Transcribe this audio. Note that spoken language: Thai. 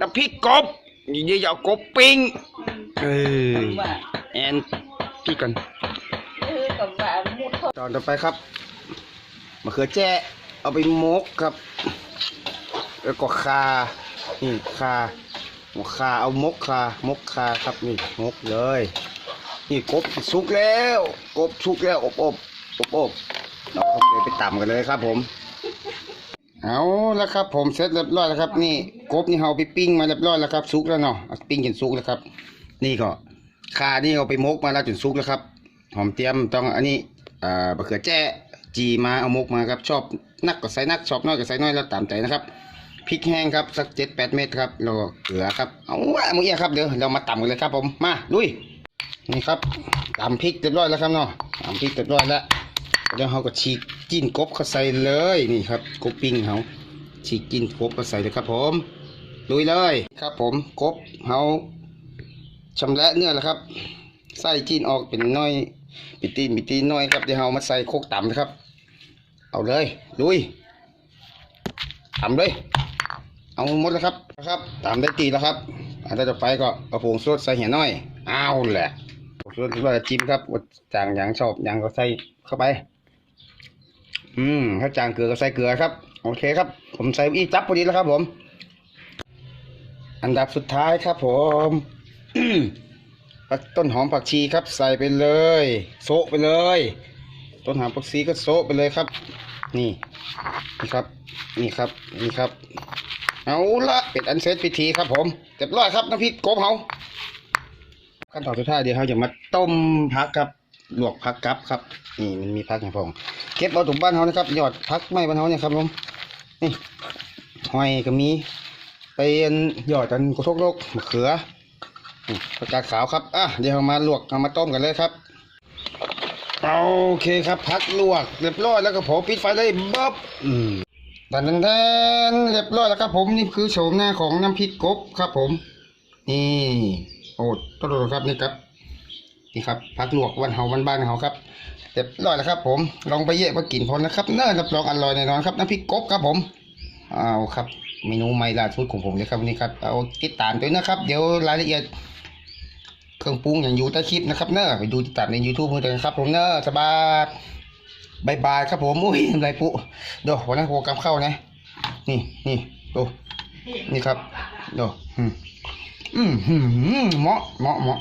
น้ำพริกกบนี่เดี๋ยวจะเอากบปิ้งเออว่าแอนพี่กันเออกับว่ามุดตอนต่อไปครับมะเขือแจ้เอาไปมกครับ แล้วก็คานี่คาหัวคาเอามกคามกคาครับนี่มกเลย นี่กบสุกแล้ว กบสุกแล้วอบอบอบอบเราเอาเลยไปตำกันเลยครับผม เอาแล้วครับ ผมเสร็จเรียบร้อยแล้วครับ นี่กบนี่เราไปปิ้งมาเรียบร้อยแล้วครับสุกแล้วเนาะเอาปิ้งจนสุกแล้วครับ นี่ก็คานี่เอาไปมกมาแล้วจนสุกแล้วครับ หอมเตรียมต้องอันนี้อ่ามะเขือแจ้จีมาเอามกมาครับชอบนักก็ใส่นักชอบน้อยก็ใส่น้อยแล้วตามใจนะครับพริกแห้งครับสักเจ็ดแปดเม็ดครับแล้วก็เกลือครับเอาว่ามึงเอียครับเดี๋ยวเรามาตำกันเลยครับ ผมมาลุยนี่ครับตำพริกเรียบร้อยแล้วครับเนาะตำพริกเรียบร้อยแล้วเดี๋ยวเราก็ฉีก จิ้นกบเขาใส่เลยนี่ครับกบปิ้งเขาฉีกจิ้นกบเขาใส่เลยครับ ผมลุยเลยครับ ผมกบเขาชำระเนื้อแล้วครับใส่จีนออกเป็นน้อยปิตีนปิตีนน้อยครับเดี๋ยวเรามาใส่โคกต่ำนะครับ เอาเลยลุยทำเลยเอาหมดแล้วครับนะครับตามได้ตีแล้วครับอันต่อไปก็กระผงสดใส่เหี่ยน้อยเอาแหละสดที่ว่าจิ้มครับจางอย่างชอบอย่างก็ใส่เข้าไป อืมถ้าจางเกลือก็ใส่เกลือครับ โอเคครับ ผมใส่อีจับพอดีแล้วครับ ผม อันดับสุดท้ายครับ ผมผักต้นหอมผักชีครับ ใส่ไปเลย โซะไปเลย ต้นหอมผักชีก็โซะไปเลยครับ นี่นี่ครับ นี่ครับ นี่ครับ เอาละเป็นอันเสร็จพิธีครับ ผมเรียบร้อยครับน้ำพริกกบเฮาขั้นตอนสุดท้ายเดี๋ยวเราจะมาต้มผักครับ ลวกผักกับครับ นี่มันมีผักอย่างพองเก็บเอาถุงบ้านเฮานะครับ ยอดผักไม้บ้านเฮาเนี่ยครับผมนี่หอยก็มีเป็นยอดกันกระทกโลกมะเขืออืมผักาดขาวครับอะเดี๋ยวเรามาลวกเอามาต้มกันเลยครับโอเคครับพักลวกเรียบร้อยแล้วก็ผมปิดไฟเลยบ๊อบดันดันดันเรียบร้อยแล้วครับผมนี่คือโฉมหน้าของน้ำพริกกบครับผมนี่โอ้ต้นครับนี่ครับ นี่ครับพักลวกวันเฮาวันบ้านเฮาครับเรียบร้อยแล้วครับ ผมลองไปเยะมากินพอนะครับเน่ารับรองอร่อยแน่นอนครับน้ำพริกกบครับผมเอาครับเมนูใหม่ล่าสุดของผมเลยครับวันนี่ครับเอาติดตามด้วยนะครับ เดี๋ยวรายละเอียดเครื่องปรุงอย่างอยู่ใต้คลิปนะครับเนอะไปดูติดตามใน YouTube เพื่อนกันครับ ผมเนอะสบายบายบายครับผมอุ้ยอะไรปุ๊ดูวันนั้นโปรแกรมเข้านะ นี่นี่ดูนี่ครับดูอืมอืมอืมเหมาะเหมาะเหมาะ